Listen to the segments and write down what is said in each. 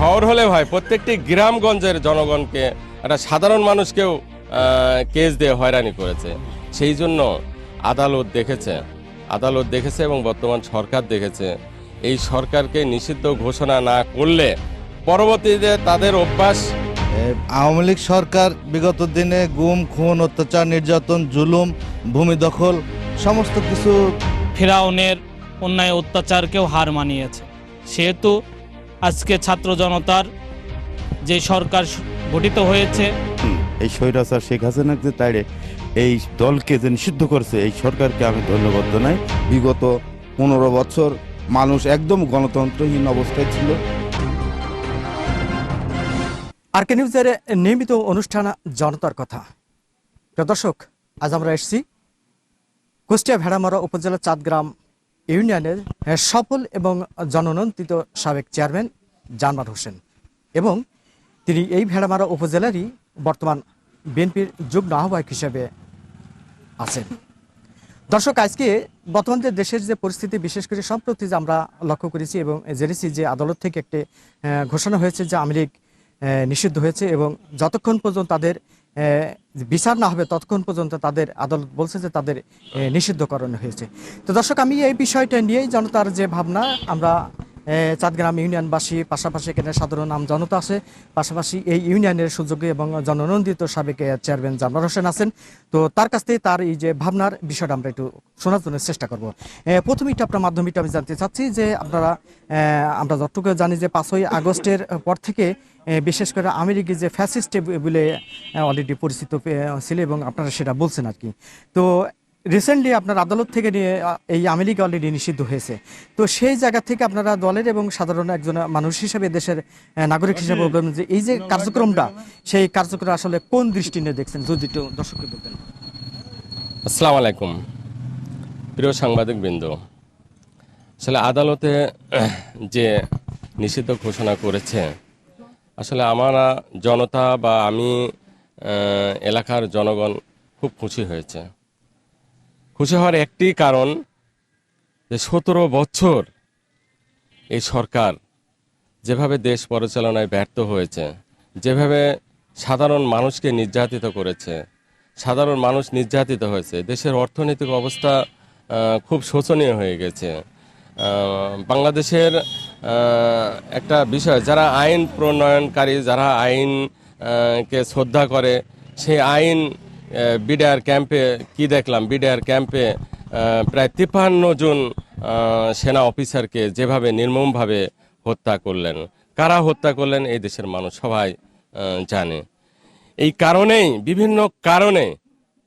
শহর হলে হয় প্রত্যেকটি গ্রামগঞ্জের জনগণকে একটা সাধারণ মানুষকেও কেস দিয়ে হয়রানি করেছে। সেই জন্য আদালত দেখেছে আদালত দেখেছে এবং বর্তমান সরকার দেখেছে। এই সরকারকে নিষিদ্ধ ঘোষণা না করলে পরবর্তীতে তাদের অভ্যাস আওয়ামী লীগ সরকার বিগত দিনে গুম খুন অত্যাচার নির্যাতন জুলুম ভূমি দখল সমস্ত কিছু ফেরাউনের অন্যায় অত্যাচারকেও হার মানিয়েছে। সেহেতু আজকে ছাত্র জনতার যে সরকার গঠিত হয়েছে। এই স্বৈরাচার শেখ হাসিনা যে তাইরে এই দলকে যে নিষিদ্ধ করছে এই সরকারকে আমি ধন্যবাদ জানাই। বিগত পনেরো বছর মানুষ একদম গণতন্ত্রহীন অবস্থায় ছিল। আরকে নিউজের নিয়মিত অনুষ্ঠান জনতার কথা। দর্শক আজ আমরা এসেছি কুষ্টিয়া ভেড়ামারা উপজেলা চাঁদগ্রাম ইউনিয়নের সফল এবং জননন্দিত সাবেক চেয়ারম্যান জানমার হোসেন এবং তিনি এই ভেড়ামারা উপজেলারই বর্তমান বিএনপির যুগ্ম আহ্বায়ক হিসেবে আছেন। দর্শক, আজকে বর্তমান যে দেশের যে পরিস্থিতি, বিশেষ করে সম্প্রতি যে আমরা লক্ষ্য করেছি এবং জেনেছি যে আদালত থেকে একটি ঘোষণা হয়েছে যে আওয়ামী লীগ নিষিদ্ধ হয়েছে এবং যতক্ষণ পর্যন্ত তাদের বিচার না হবে ততক্ষণ পর্যন্ত তাদের আদালত বলছে যে তাদের নিষিদ্ধকরণ হয়েছে। তো দর্শক, আমি এই বিষয়টা নিয়েই জনতার যে ভাবনা, আমরা চাঁদগ্রাম ইউনিয়নবাসী পাশাপাশি এখানে সাধারণ নাম জনতা আছে। পাশাপাশি এই ইউনিয়নের সুযোগ্য এবং জননন্দিত সাবেক চেয়ারম্যান জামাল হোসেন আছেন। তো তার কাছ থেকে তার এই যে ভাবনার বিষয়টা আমরা একটু শোনার জন্য চেষ্টা করব। প্রথমেই একটু আপনার মাধ্যমে আমি জানতে চাচ্ছি যে আপনারা আমরা যতটুকু জানি যে পাঁচই আগস্টের পর থেকে বিশেষ করে আমেরিকি যে ফ্যাসিস্ট বলে অলরেডি পরিচিত ছিল এবং আপনারা সেটা বলছেন আর কি। তো রিসেন্টলি আপনার আদালত থেকে নিয়ে এই আমেরিকা অলরেডি নিষিদ্ধ হয়েছে। তো সেই জায়গা থেকে আপনারা দলের এবং সাধারণ একজন মানুষ হিসেবে দেশের নাগরিক হিসেবে বলবেন যে এই যে কার্যক্রমটা সেই কার্যক্রম আসলে কোন দৃষ্টি নিয়ে দেখছেন? যদি একটু দর্শককে বলতেন। আসসালামু আলাইকুম। প্রিয় সাংবাদিক বৃন্দ আসলে আদালতে যে নিষিদ্ধ ঘোষণা করেছে আসলে আমরা জনতা বা আমি এলাকার জনগণ খুব খুশি হয়েছে। খুশি হওয়ার একটি কারণ যে সতেরো বছর এই সরকার যেভাবে দেশ পরিচালনায় ব্যর্থ হয়েছে যেভাবে সাধারণ মানুষকে নির্যাতিত করেছে সাধারণ মানুষ নির্যাতিত হয়েছে দেশের অর্থনৈতিক অবস্থা খুব শোচনীয় হয়ে গেছে। বাংলাদেশের একটা বিষয় যারা আইন প্রণয়নকারী যারা আইন আহ, কে শ্রদ্ধা করে সেই আইন বিডিআর ক্যাম্পে কি দেখলাম? বিডিআর ক্যাম্পে প্রায় তিপ্পান্ন জন সেনা অফিসারকে যেভাবে নির্মমভাবে হত্যা করলেন, কারা হত্যা করলেন এই দেশের মানুষ সবাই জানে। এই কারণেই, বিভিন্ন কারণে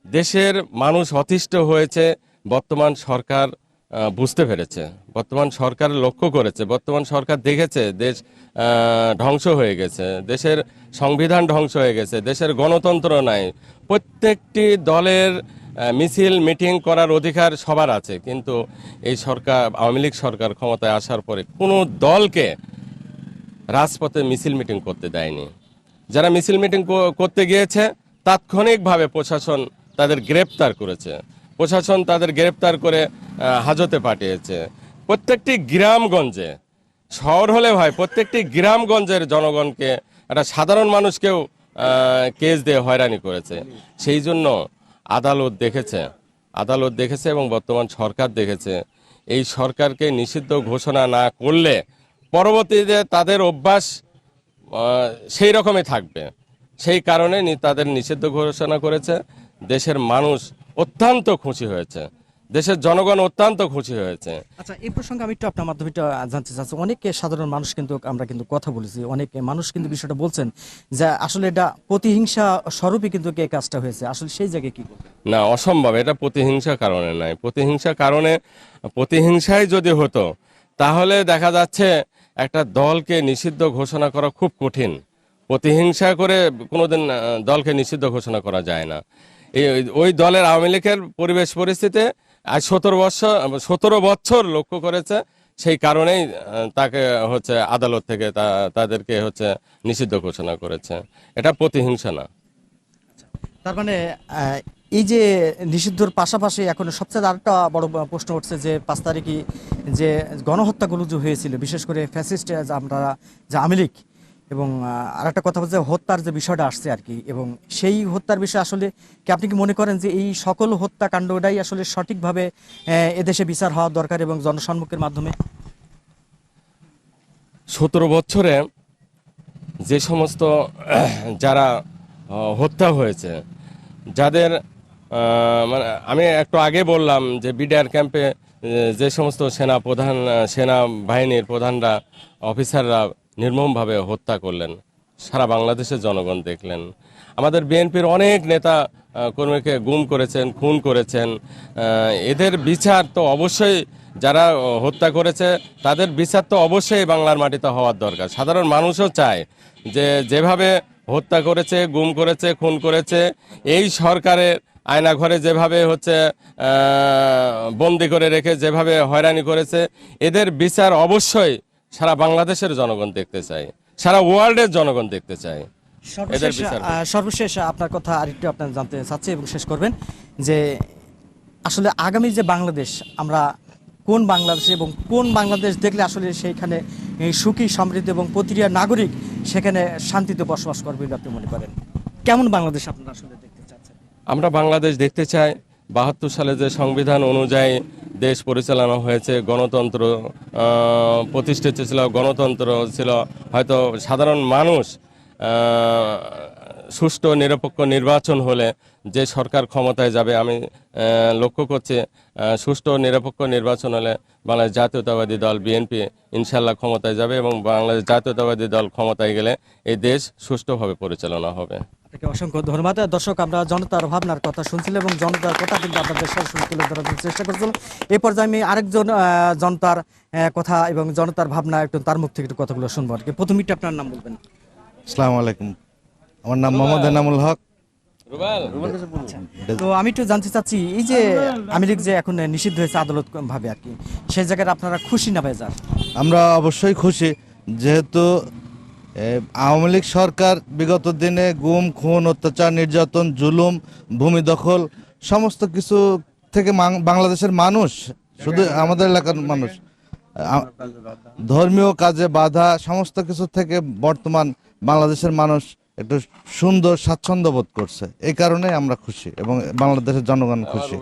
দেশের মানুষ অতিষ্ঠ হয়েছে, বর্তমান সরকার বুঝতে পেরেছে। বর্তমান সরকার লক্ষ্য করেছে, বর্তমান সরকার দেখেছে দেশ ধ্বংস হয়ে গেছে, দেশের সংবিধান ধ্বংস হয়ে গেছে, দেশের গণতন্ত্র নাই। প্রত্যেকটি দলের মিছিল, মিটিং করার অধিকার সবার আছে, কিন্তু এই সরকার, আওয়ামী লীগ সরকার ক্ষমতায় আসার পরে কোনো দলকে রাজপথে মিছিল মিটিং করতে দেয়নি। যারা মিছিল মিটিং করতে গিয়েছে, তাৎক্ষণিকভাবে প্রশাসন তাদের গ্রেপ্তার করেছে। প্রশাসন তাদের গ্রেপ্তার করে হাজতে পাঠিয়েছে। প্রত্যেকটি গ্রামগঞ্জে, শহর হলে হয় প্রত্যেকটি গ্রামগঞ্জের জনগণকে, একটা সাধারণ মানুষকেও কেস দিয়ে হয়রানি করেছে। সেই জন্য আদালত দেখেছে আদালত দেখেছে এবং বর্তমান সরকার দেখেছে। এই সরকারকে নিষিদ্ধ ঘোষণা না করলে পরবর্তীতে তাদের অভ্যাস সেই রকমই থাকবে। সেই কারণে তাদের নিষিদ্ধ ঘোষণা করেছে। দেশের মানুষ অত্যন্ত খুশি হয়েছে। দেশের জনগণ অত্যন্ত খুশি হয়েছে। আচ্ছা এই প্রসঙ্গে আমি একটু আপনার মাধ্যমে জানতে চাচ্ছি। অনেকে সাধারণ মানুষ কিন্তু আমরা কিন্তু কথা বলেছি অনেক মানুষ কিন্তু বিষয়টা বলছেন যে আসলে এটা প্রতিহিংসা স্বরূপই কিন্তু এই কাজটা হয়েছে। আসলে সেই জায়গায় কি না অসম্ভব। এটা প্রতিহিংসা কারণে নয় প্রতিহিংসা কারণে প্রতিহিংসাই যদি হতো তাহলে দেখা যাচ্ছে একটা দলকে নিষিদ্ধ ঘোষণা করা খুব কঠিন। প্রতিহিংসা করে কোনোদিন দলকে নিষিদ্ধ ঘোষণা করা যায় না। ওই দলের আওয়ামী লীগের পরিবেশ পরিস্থিতি আজ সতেরো বছর সতেরো বছর লক্ষ্য করেছে। সেই কারণেই তাকে হচ্ছে আদালত থেকে তাদেরকে হচ্ছে নিষিদ্ধ ঘোষণা করেছে। এটা প্রতিহিংসা না। তার মানে এই যে নিষিদ্ধর পাশাপাশি এখন সবচেয়ে আরেকটা বড় প্রশ্ন উঠছে যে, পাঁচ তারিখে যে গণহত্যাগুলো যে হয়েছিল, বিশেষ করে ফ্যাসিস্ট আমরা যে আওয়ামী লীগ এবং আর একটা কথা বলছে হত্যার যে বিষয়টা আসছে আর কি এবং সেই হত্যার বিষয়ে আসলে কি আপনি কি মনে করেন যে এই সকল হত্যাকাণ্ডটাই আসলে সঠিকভাবে এদেশে বিচার হওয়া দরকার এবং জনসম্মুখের মাধ্যমে? সতেরো বছরে যে সমস্ত, যারা হত্যা হয়েছে, যাদের মানে আমি একটু আগে বললাম যে বিডিআর ক্যাম্পে যে সমস্ত সেনা প্রধান, সেনা বাহিনীর প্রধানরা, অফিসাররা নির্মমভাবে হত্যা করলেন। সারা বাংলাদেশের জনগণ দেখলেন। আমাদের বিএনপির অনেক নেতা কর্মীকে গুম করেছেন, খুন করেছেন। এদের বিচার তো অবশ্যই যারা হত্যা করেছে, তাদের বিচার তো অবশ্যই বাংলার মাটিতে হওয়ার দরকার। সাধারণ মানুষও চায় যে, যেভাবে হত্যা করেছে, গুম করেছে, খুন করেছে, এই সরকারের আয়না ঘরে যেভাবে হচ্ছে বন্দি করে রেখে যেভাবে হয়রানি করেছে, এদের বিচার অবশ্যই সারা বাংলাদেশের জনগণ দেখতে চায় সারা ওয়ার্ল্ডের জনগণ দেখতে চায়। এদের সর্বশেষ সর্বশেষ আপনার কথা আরেকটু আপনার জানতে চাচ্ছি এবং শেষ করবেন যে আসলে আগামী যে বাংলাদেশ আমরা কোন বাংলাদেশ এবং কোন বাংলাদেশ দেখলে আসলে সেইখানে সুখী সমৃদ্ধ এবং প্রতিটা নাগরিক সেখানে শান্তিতে বসবাস করবে আপনি মনে করেন? কেমন বাংলাদেশ আপনারা আসলে দেখতে চাচ্ছেন? আমরা বাংলাদেশ দেখতে চাই বাহাত্তর সালে যে সংবিধান অনুযায়ী দেশ পরিচালনা হয়েছে, গণতন্ত্র প্রতিষ্ঠিত ছিল, গণতন্ত্র ছিল, হয়তো সাধারণ মানুষ সুষ্ঠু, নিরপেক্ষ নির্বাচন হলে যে সরকার ক্ষমতায় যাবে, আমি লক্ষ্য করছি সুষ্ঠু, নিরপেক্ষ নির্বাচন হলে বাংলাদেশ জাতীয়তাবাদী দল, বিএনপি ইনশাল্লাহ ক্ষমতায় যাবে এবং বাংলাদেশ জাতীয়তাবাদী দল ক্ষমতায় গেলে এই দেশ সুষ্ঠুভাবে পরিচালনা হবে। আপনাকে অসংখ্য ধন্যবাদ। দর্শক আমরা জনতার ভাবনার কথা শুনছিলাম এবং জনতার কথা কিন্তু আপনাদের সরাসরি তুলে ধরার জন্য চেষ্টা করছিলাম। এই পর্যায়ে আমি আরেকজন জনতার কথা এবং জনতার ভাবনা একটু তার মুখ থেকে একটু কথাগুলো শুনব আর কি। প্রথম আপনার নাম বলবেন। আসসালামু আলাইকুম। আমার নাম মোহাম্মদ এনামুল হক। তো আমি একটু জানতে চাচ্ছি এই যে লীগ যে এখন নিষিদ্ধ হয়েছে আদালত ভাবে আর কি সেই জায়গায় আপনারা খুশি না বেজার? আমরা অবশ্যই খুশি যেহেতু এ, আওয়ামী লীগ সরকার বিগত দিনে গুম, খুন, অত্যাচার, নির্যাতন, জুলুম, ভূমি দখল, সমস্ত কিছু থেকে বাংলাদেশের মানুষ, শুধু আমাদের এলাকার মানুষ ধর্মীয় কাজে বাধা, সমস্ত কিছু থেকে বর্তমান বাংলাদেশের মানুষ একটু সুন্দর স্বাচ্ছন্দ্য বোধ করছে। এই কারণে আমরা খুশি এবং বাংলাদেশের জনগণ খুশি।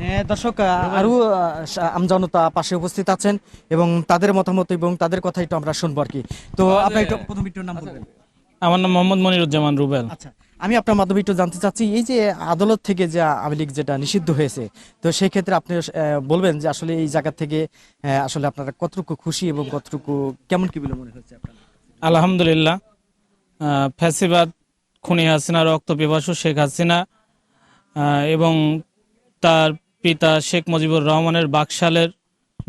হ্যাঁ, দর্শক আহ, আরও আমজনতা পাশে উপস্থিত আছেন এবং তাদের মতামত এবং তাদের কথা একটু আমরা শুনব আর কি। তো আপনি একটু প্রথম একটু নাম বলবেন। আমার নাম মোহাম্মদ মনিরুজ্জামান রুবেল। আচ্ছা আমি আপনার মাধ্যমে একটু জানতে চাচ্ছি এই যে আদালত থেকে যে আওয়ামী লীগ যেটা নিষিদ্ধ হয়েছে তো সেই ক্ষেত্রে আপনি বলবেন যে আসলে এই জায়গা থেকে আসলে আপনারা কতটুকু খুশি এবং কতটুকু কেমন কি বলে মনে হচ্ছে আপনার? আলহামদুলিল্লাহ ফ্যাসিবাদ, খুনি হাসিনা রক্ত পিপাসু শেখ হাসিনা এবং তার পিতা শেখ মুজিবুর রহমানের বাকশালের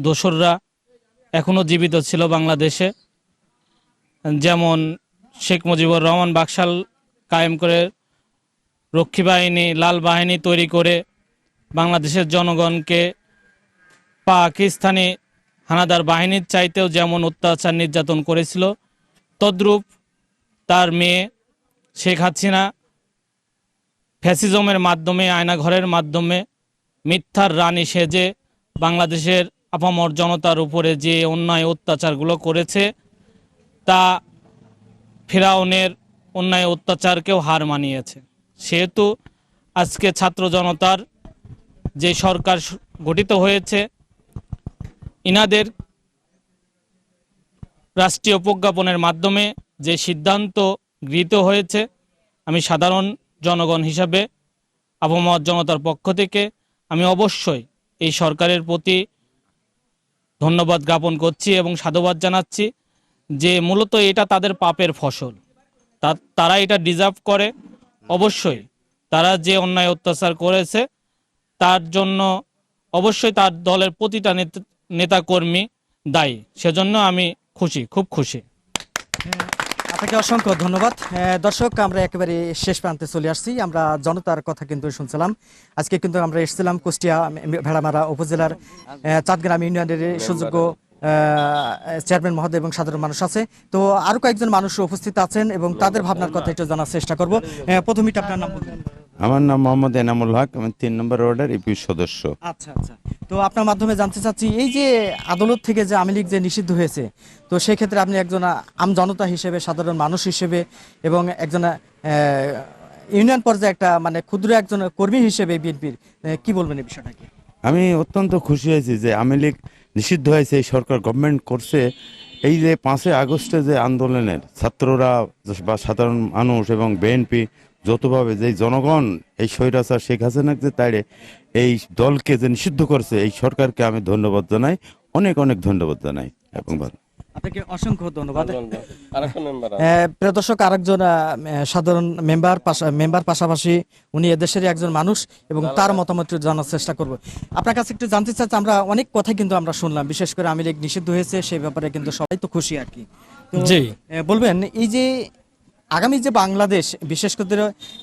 দোসররা এখনও জীবিত ছিল বাংলাদেশে। যেমন শেখ মুজিবুর রহমান বাকশাল কায়েম করে রক্ষী বাহিনী, লাল বাহিনী তৈরি করে বাংলাদেশের জনগণকে পাকিস্তানি হানাদার বাহিনীর চাইতেও যেমন অত্যাচার নির্যাতন করেছিল, তদ্রূপ তার মেয়ে শেখ হাসিনা ফ্যাসিজমের মাধ্যমে, আয়নাঘরের মাধ্যমে মিথ্যার রানী সেজে বাংলাদেশের আপামর জনতার উপরে যে অন্যায় অত্যাচারগুলো করেছে, তা ফেরাউনের অন্যায় অত্যাচারকেও হার মানিয়েছে। সেহেতু আজকে ছাত্র জনতার যে সরকার গঠিত হয়েছে, ইনাদের রাষ্ট্রীয় প্রজ্ঞাপনের মাধ্যমে যে সিদ্ধান্ত গৃহীত হয়েছে, আমি সাধারণ জনগণ হিসাবে, আবহাওয়া জনতার পক্ষ থেকে আমি অবশ্যই এই সরকারের প্রতি ধন্যবাদ জ্ঞাপন করছি এবং সাধুবাদ জানাচ্ছি যে মূলত এটা তাদের পাপের ফসল। তা- তারা এটা ডিজার্ভ করে। অবশ্যই তারা যে অন্যায় অত্যাচার করেছে, তার জন্য অবশ্যই তার দলের প্রতিটা নেতা- নেতাকর্মী দায়ী। সেজন্য আমি খুশি, খুব খুশি। আপনাকে অসংখ্য ধন্যবাদ। দর্শক আমরা একেবারে শেষ প্রান্তে চলে আসছি। আমরা জনতার কথা কিন্তু শুনছিলাম। আজকে কিন্তু আমরা এসেছিলাম কুষ্টিয়া ভেড়ামারা উপজেলার চাঁদগ্রাম ইউনিয়নের সুযোগ্য চেয়ারম্যান মহোদয় এবং সাধারণ মানুষ আছে। তো আরও কয়েকজন মানুষ উপস্থিত আছেন এবং তাদের ভাবনার কথা একটু জানার চেষ্টা করব। প্রথমে আপনার নাম বলবেন। আমার নাম মোহাম্মদ এনামুল হক আমি তিন নম্বর ওয়ার্ডের ইপি সদস্য। আচ্ছা আচ্ছা। তো আপনার মাধ্যমে জানতে চাচ্ছি এই যে আদালত থেকে যে আওয়ামী লীগ যে নিষিদ্ধ হয়েছে তো সেই ক্ষেত্রে আপনি একজন আম জনতা হিসেবে সাধারণ মানুষ হিসেবে এবং একজন ইউনিয়ন পর্যায়ে একটা মানে ক্ষুদ্র একজন কর্মী হিসেবে বিএনপির কি বলবেন এই বিষয়টাকে? আমি অত্যন্ত খুশি হয়েছি যে আওয়ামী লীগ নিষিদ্ধ হয়েছে এই সরকার গভর্নমেন্ট করছে। এই যে পাঁচই আগস্টে যে আন্দোলনের ছাত্ররা বা সাধারণ মানুষ এবং বিএনপি যতভাবে যে জনগণ এই স্বৈরাচার শেখ হাসিনাকে যে তাইরে এই দলকে যে নিষিদ্ধ করছে এই সরকারকে আমি ধন্যবাদ জানাই। অনেক অনেক ধন্যবাদ জানাই এবং ভালো। আপনাকে অসংখ্য ধন্যবাদ। আরেকটা মেম্বার আহ, প্রিয় দর্শক আরেকজন আহ, সাধারণ মেম্বার পাশা- মেম্বার পাশাপাশি উনি এদেশেরই একজন মানুষ এবং তার মতামত জানার চেষ্টা করব। আপনার কাছে একটু জানতে চাচ্ছি আমরা অনেক কথাই কিন্তু আমরা শুনলাম বিশেষ করে আওয়ামী লীগ নিষিদ্ধ হয়েছে সেই ব্যাপারে কিন্তু সবাই তো খুশি আর কি। জি। বলবেন এই যে আগামী যে বাংলাদেশ, বিশেষ করে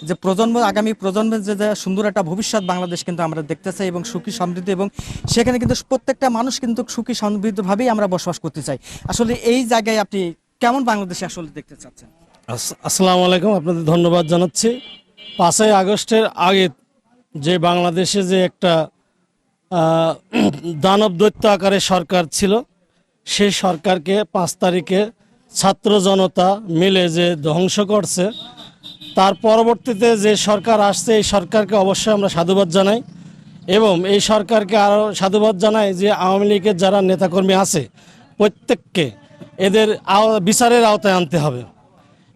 যে প্রজন্ম, আগামী প্রজন্মের যে সুন্দর একটা ভবিষ্যৎ বাংলাদেশ কিন্তু আমরা দেখতে চাই এবং সুখী, সমৃদ্ধ এবং সেখানে কিন্তু প্রত্যেকটা মানুষ কিন্তু সুখী, সমৃদ্ধভাবেই আমরা বসবাস করতে চাই। আসলে এই জায়গায় আপনি কেমন বাংলাদেশে আসলে দেখতে চাচ্ছেন? আসসালামু আলাইকুম, আপনাদের ধন্যবাদ জানাচ্ছি। পাঁচই আগস্টের আগে যে বাংলাদেশে যে একটা দানব দৈত্য আকারে সরকার ছিল, সেই সরকারকে পাঁচ তারিখে ছাত্র জনতা মিলে যে ধ্বংস করছে, তার পরবর্তীতে যে সরকার আসছে, এই সরকারকে অবশ্যই আমরা সাধুবাদ জানাই এবং এই সরকারকে আরও সাধুবাদ জানাই যে আওয়ামী লীগের যারা নেতাকর্মী আছে, প্রত্যেককে এদের বিচারের আওতায় আনতে হবে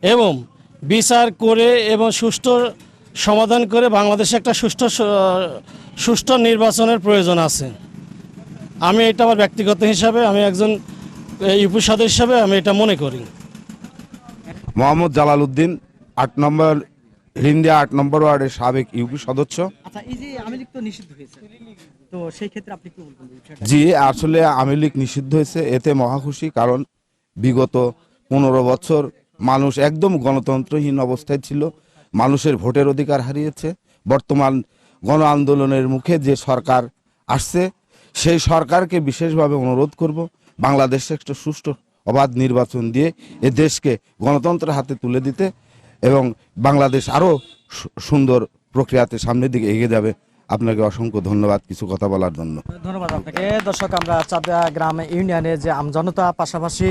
এবং বিচার করে এবং সুষ্ঠু সমাধান করে বাংলাদেশে একটা সুষ্ঠু সুষ্ঠু নির্বাচনের প্রয়োজন আছে। আমি এটা আমার ব্যক্তিগত হিসাবে আমি একজন ইউপি সদস্য হিসাবে আমি এটা মনে করি। মোহাম্মদ জালাল উদ্দিন আট নম্বর হিন্দিয়া আট নম্বর ওয়ার্ডের সাবেক ইউপি সদস্য। আচ্ছা এই যে আওয়ামী লীগ তো নিষিদ্ধ হয়েছে তো সেই ক্ষেত্রে আপনি কি বলবেন জি আসলে আওয়ামী লীগ নিষিদ্ধ হয়েছে এতে মহা খুশি কারণ বিগত পনেরো বছর মানুষ একদম গণতন্ত্রহীন অবস্থায় ছিল মানুষের ভোটের অধিকার হারিয়েছে বর্তমান গণ আন্দোলনের মুখে যে সরকার আসছে সেই সরকারকে বিশেষভাবে অনুরোধ করব বাংলাদেশে একটা সুষ্ঠু অবাধ নির্বাচন দিয়ে এ দেশকে গণতন্ত্রের হাতে তুলে দিতে এবং বাংলাদেশ আরও সুন্দর প্রক্রিয়াতে সামনের দিকে এগিয়ে যাবে। আপনাকে অসংখ্য ধন্যবাদ কিছু কথা বলার জন্য। ধন্যবাদ আপনাকে। দর্শক, আমরা চাঁদা গ্রাম ইউনিয়নের যে আমজনতা, পাশাপাশি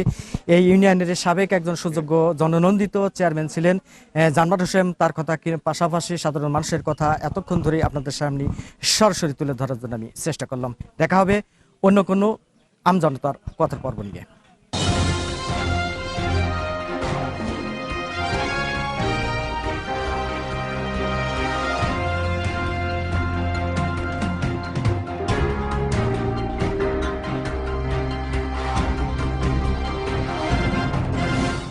এই ইউনিয়নের সাবেক একজন সুযোগ্য জননন্দিত চেয়ারম্যান ছিলেন জানবাট হোসেন। তার কথা পাশাপাশি সাধারণ মানুষের কথা এতক্ষণ ধরে আপনাদের সামনে সরাসরি তুলে ধরার জন্য আমি চেষ্টা করলাম। দেখা হবে অন্য কোনো আমজনতার কথার পর্ব নিয়ে।